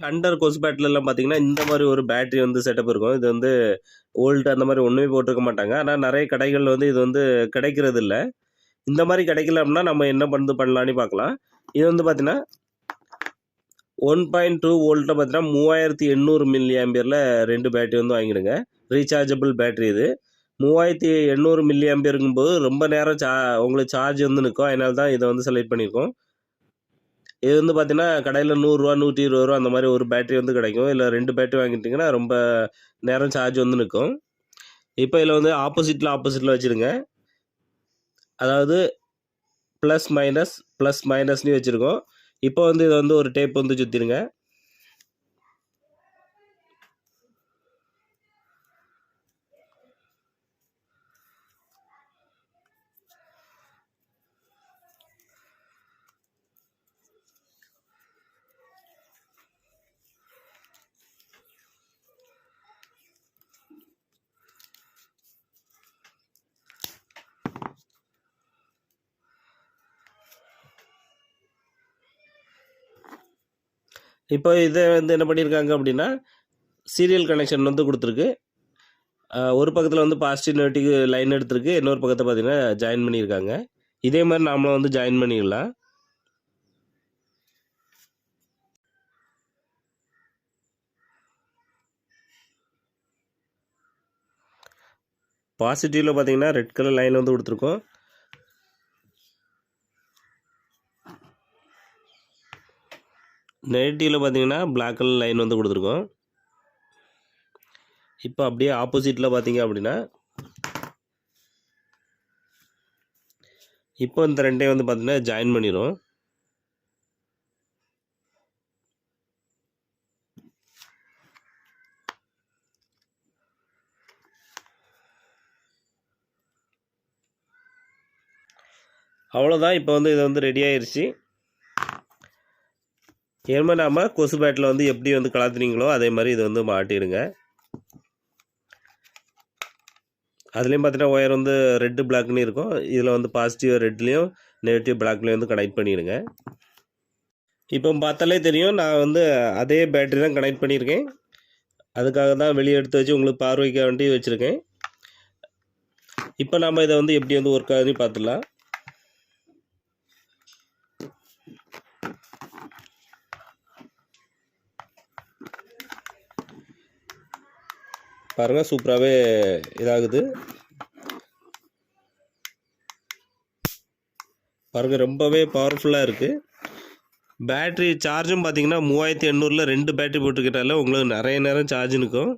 Under கொசு பேட்டிலெலாம் பார்த்தீங்கன்னா இந்த மாதிரி ஒரு பேட்டரி வந்து செட்டப் இருக்கும். இது வந்து ஓல்டு அந்த மாதிரி ஒன்றுமே போட்டிருக்க மாட்டாங்க. ஆனால் நிறைய கடைகளில் வந்து இது வந்து கிடைக்கிறது இல்லை இந்த மாதிரி கிடைக்கல அப்படின்னா நம்ம என்ன பண்ணது பண்ணலான்னு பார்க்கலாம். இது வந்து பார்த்தீங்கன்னா ஒன் பாயிண்ட் டூ வோல்ட்டில் பார்த்தீங்கன்னா மூவாயிரத்தி எண்ணூறு மில்லி ஆம்பியரில் ரெண்டு பேட்டரி வந்து வாங்கிடுங்க. ரீசார்ஜபிள் பேட்டரி இது. மூவாயிரத்தி எண்ணூறு மில்லி ஆம்பியருங்கும்போது ரொம்ப நேரம் சா உங்களுக்கு சார்ஜ் வந்து நிற்கும் அதனால தான் இதை வந்து செலக்ட் பண்ணியிருக்கோம். இது வந்து பார்த்தீங்கன்னா கடையில் நூறுரூவா நூற்றி இருபது ரூபா அந்த மாதிரி ஒரு பேட்டரி வந்து கிடைக்கும். இல்லை ரெண்டு பேட்டரி வாங்கிட்டிங்கன்னா ரொம்ப நேரம் சார்ஜ் வந்து நிற்கும் இப்போ இதில் வந்து ஆப்போசிட்டில் ஆப்போசிட்டில் வச்சுருங்க. அதாவது ப்ளஸ் மைனஸ் ப்ளஸ் மைனஸ்னு வச்சுருக்கோம். இப்போ வந்து இதை வந்து ஒரு டேப் வந்து சுற்றிடுங்க இப்போ இதை வந்து என்ன பண்ணியிருக்காங்க அப்படின்னா சீரியல் கனெக்ஷன் வந்து கொடுத்துருக்கு. ஒரு பக்கத்தில் வந்து பாசிட்டிவ் நெகட்டிவ் லைன் எடுத்திருக்கு இன்னொரு பக்கத்தை பார்த்தீங்கன்னா ஜாயின் பண்ணியிருக்காங்க. இதே மாதிரி நாமளும் வந்து ஜாயின் பண்ணிடலாம். பாசிட்டிவில் பார்த்தீங்கன்னா ரெட் கலர் லைன் வந்து கொடுத்துருக்கோம். நெகட்டிவில் பார்த்தீங்கன்னா பிளாக் கலர் லைன் வந்து கொடுத்துருக்கோம். இப்போ அப்படியே ஆப்போசிட்டில் பார்த்தீங்க அப்படின்னா இப்போ இந்த ரெண்டையும் வந்து பார்த்திங்கன்னா ஜாயின் பண்ணிடும் அவ்வளோதான் இப்போ வந்து இது வந்து ரெடி ஆயிடுச்சு ஏன்னா நாம் கொசு பேட்டில் வந்து எப்படி வந்து கலாத்துனீங்களோ அதே மாதிரி இதை வந்து மாட்டிடுங்க. அதுலேயும் பார்த்தீங்கன்னா ஒயர் வந்து ரெட்டு பிளாக்னு இருக்கும். இதில் வந்து பாசிட்டிவ் ரெட்லேயும் நெகட்டிவ் பிளாக்லேயும் வந்து கனெக்ட் பண்ணிடுங்க. இப்போ பார்த்தாலே தெரியும் நான் வந்து அதே பேட்டரி தான் கனெக்ட் பண்ணியிருக்கேன். அதுக்காக தான் வெளியே எடுத்து வச்சு உங்களுக்கு பார்வைக்க வேண்டி வச்சுருக்கேன். இப்போ நாம் இதை வந்து எப்படி வந்து ஒர்க் ஆகுதுன்னு பார்த்துடலாம். பாருங்கள் சூப்பராகவே இதாகுது. பாருங்கள் ரொம்பவே பவர்ஃபுல்லாக இருக்குது பேட்ரி சார்ஜும் பார்த்தீங்கன்னா மூவாயிரத்தி எண்ணூறில் ரெண்டு பேட்ரி போட்டுக்கிட்டால உங்களுக்கு நிறைய நேரம் சார்ஜ் நிற்கும்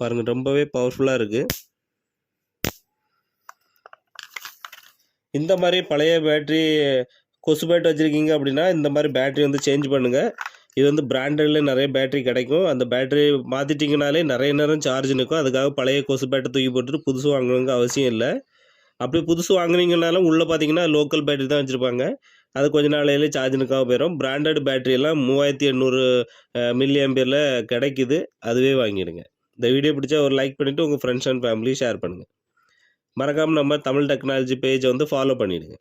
பாருங்கள் ரொம்பவே பவர்ஃபுல்லாக இருக்குது இந்த மாதிரி பழைய பேட்ரி கொசு வச்சுருக்கீங்க அப்படின்னா இந்த மாதிரி பேட்ரி வந்து சேஞ்ச் பண்ணுங்கள் இது வந்து பிராண்டட்லேயே நிறைய பேட்ரி கிடைக்கும். அந்த பேட்ரி மாற்றிட்டிங்கனாலே நிறைய நேரம் சார்ஜ் நிற்கும். அதுக்காக பழைய கொசு பேட்டை தூக்கி போட்டுட்டு புதுசு வாங்கணுங்க அவசியம் இல்லை. அப்படி புதுசு வாங்குனீங்கனாலும் உள்ளே பார்த்தீங்கன்னா லோக்கல் பேட்டரி தான் வச்சுருப்பாங்க. அது கொஞ்ச நாளையிலே சார்ஜ் நிற்காம போயிடும் பிராண்டட் பேட்டரியெல்லாம் மூவாயிரத்தி எண்ணூறு மில்லி பேரில் கிடைக்குது. அதுவே வாங்கிடுங்க. இந்த வீடியோ பிடிச்சா ஒரு லைக் பண்ணிவிட்டு உங்கள் ஃப்ரெண்ட்ஸ் அண்ட் ஃபேமிலி ஷேர் பண்ணுங்கள் மறக்காமல் நம்ம தமிழ் டெக்னாலஜி பேஜை வந்து ஃபாலோ பண்ணிவிடுங்க